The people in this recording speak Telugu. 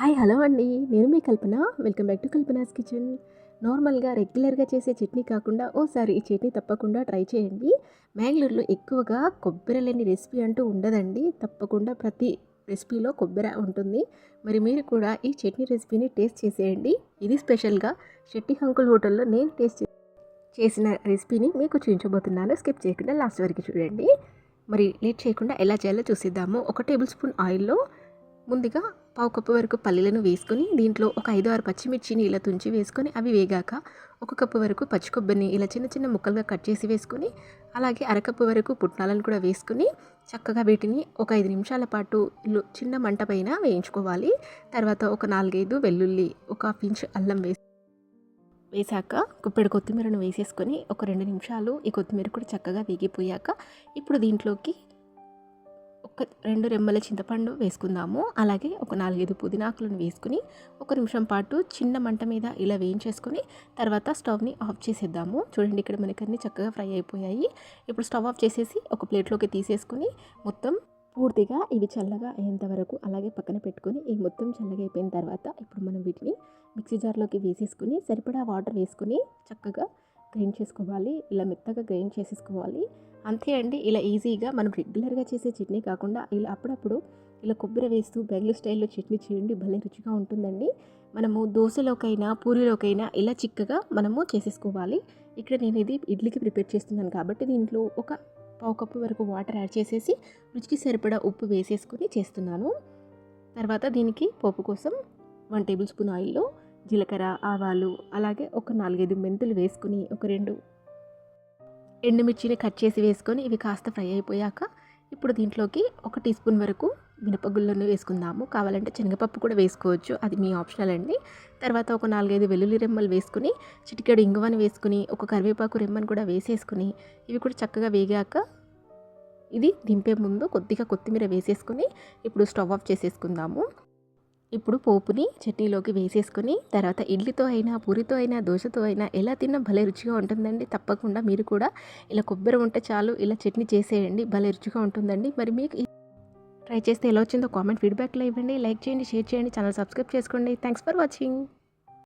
హాయ్ హలో అండి. నేను మీ Kalpana. Welcome back to Kalpana's kitchen. నార్మల్గా రెగ్యులర్గా చేసే చట్నీ కాకుండా ఓసారి ఈ చట్నీ తప్పకుండా ట్రై చేయండి. మ్యాంగ్లూరులో ఎక్కువగా కొబ్బరి లేని రెసిపీ అంటూ ఉండదండి. తప్పకుండా ప్రతి రెసిపీలో కొబ్బరి ఉంటుంది. మరి మీరు కూడా ఈ చట్నీ రెసిపీని టేస్ట్ చేసేయండి. ఇది స్పెషల్గా షెట్టి హంకుల్ హోటల్లో నేను టేస్ట్ చే- చేసిన రెసిపీని మీకు చూపించబోతున్నాను. స్కిప్ చేయకుండా లాస్ట్ వరకు చూడండి. మరి లేట్ చేయకుండా ఎలా చేయాలో చూసిద్దాము. ఒక టేబుల్ స్పూన్ ఆయిల్లో ముందుగా పావు కప్పు వరకు పల్లీలను వేసుకొని దీంట్లో ఒక ఐదు ఆరు పచ్చిమిర్చిని ఇలా తుంచి వేసుకొని అవి వేగాక ఒక కప్పు వరకు పచ్చి కొబ్బరిని ఇలా చిన్న చిన్న ముక్కలుగా కట్ చేసి వేసుకొని అలాగే అరకప్పు వరకు పుట్నాలను కూడా వేసుకొని చక్కగా వీటిని ఒక ఐదు నిమిషాల పాటు చిన్న మంట పైన వేయించుకోవాలి. తర్వాత ఒక నాలుగైదు వెల్లుల్లి ఒక పించ్ అల్లం వేసి వేసాక కుప్పెడు కొత్తిమీరను వేసేసుకొని ఒక రెండు నిమిషాలు ఈ కొత్తిమీర కూడా చక్కగా వేగిపోయాక ఇప్పుడు దీంట్లోకి ఒక రెండు రెమ్మల చింతపండు వేసుకుందాము. అలాగే ఒక నాలుగైదు పుదీనాకులను వేసుకుని ఒక నిమిషం పాటు చిన్న మంట మీద ఇలా వేయించేసుకొని తర్వాత స్టవ్ని ఆఫ్ చేసేద్దాము. చూడండి ఇక్కడ మనకి అన్ని చక్కగా ఫ్రై అయిపోయాయి. ఇప్పుడు స్టవ్ ఆఫ్ చేసేసి ఒక ప్లేట్లోకి తీసేసుకుని మొత్తం పూర్తిగా ఇవి చల్లగా అయ్యేంత వరకు అలాగే పక్కన పెట్టుకొని ఇవి మొత్తం చల్లగా అయిపోయిన తర్వాత ఇప్పుడు మనం వీటిని మిక్సీ జార్లోకి వేసేసుకుని సరిపడా వాటర్ వేసుకుని చక్కగా గ్రైండ్ చేసుకోవాలి. ఇలా మెత్తగా గ్రైండ్ చేసేసుకోవాలి. అంతే అండి. ఇలా ఈజీగా మనం రెగ్యులర్గా చేసే చట్నీ కాకుండా ఇలా అప్పుడప్పుడు ఇలా కొబ్బరి వేస్తూ బెంగళూరు స్టైల్లో చట్నీ చేయండి. భలే రుచిగా ఉంటుందండి. మనము దోశలోకైనా పూరీలోకైనా ఇలా చిక్కగా మనము చేసేసుకోవాలి. ఇక్కడ నేను ఇది ఇడ్లీకి ప్రిపేర్ చేస్తున్నాను కాబట్టి దీంట్లో ఒక పావు కప్పు వరకు వాటర్ యాడ్ చేసేసి రుచికి సరిపడా ఉప్పు వేసేసుకొని చేస్తున్నాను. తర్వాత దీనికి పోపు కోసం వన్ టేబుల్ స్పూన్ ఆయిల్లో జీలకర్ర ఆవాలు అలాగే ఒక నాలుగైదు మెంతులు వేసుకుని ఒక రెండు ఎండుమిర్చిని కట్ చేసి వేసుకొని ఇవి కాస్త ఫ్రై అయిపోయాక ఇప్పుడు దీంట్లోకి ఒక టీ స్పూన్ వరకు మినపగుళ్ళను వేసుకుందాము. కావాలంటే శనగపప్పు కూడా వేసుకోవచ్చు. అది మీ ఆప్షనల్ అండి. తర్వాత ఒక నాలుగైదు వెల్లుల్లి రెమ్మలు వేసుకుని చిటికెడు ఇంగువని వేసుకుని ఒక కరివేపాకు రెమ్మను కూడా వేసేసుకుని ఇవి కూడా చక్కగా వేగాక ఇది దింపే ముందు కొద్దిగా కొత్తిమీర వేసేసుకుని ఇప్పుడు స్టవ్ ఆఫ్ చేసేసుకుందాము. ఇప్పుడు పోపుని చట్నీలోకి వేసేసుకొని తర్వాత ఇడ్లీతో అయినా పూరితో అయినా దోశతో అయినా ఎలా తిన్నా భలే రుచిగా ఉంటుందండి. తప్పకుండా మీరు కూడా ఇలా కొబ్బరి ఉంటే చాలు ఇలా చట్నీ చేసేయండి భలే రుచిగా ఉంటుందండి. మరి మీకు ట్రై చేస్తే ఎలా వచ్చిందో కామెంట్ ఫీడ్బ్యాక్లో ఇవ్వండి. లైక్ చేయండి షేర్ చేయండి ఛానల్ సబ్స్క్రైబ్ చేసుకోండి. Thanks for watching.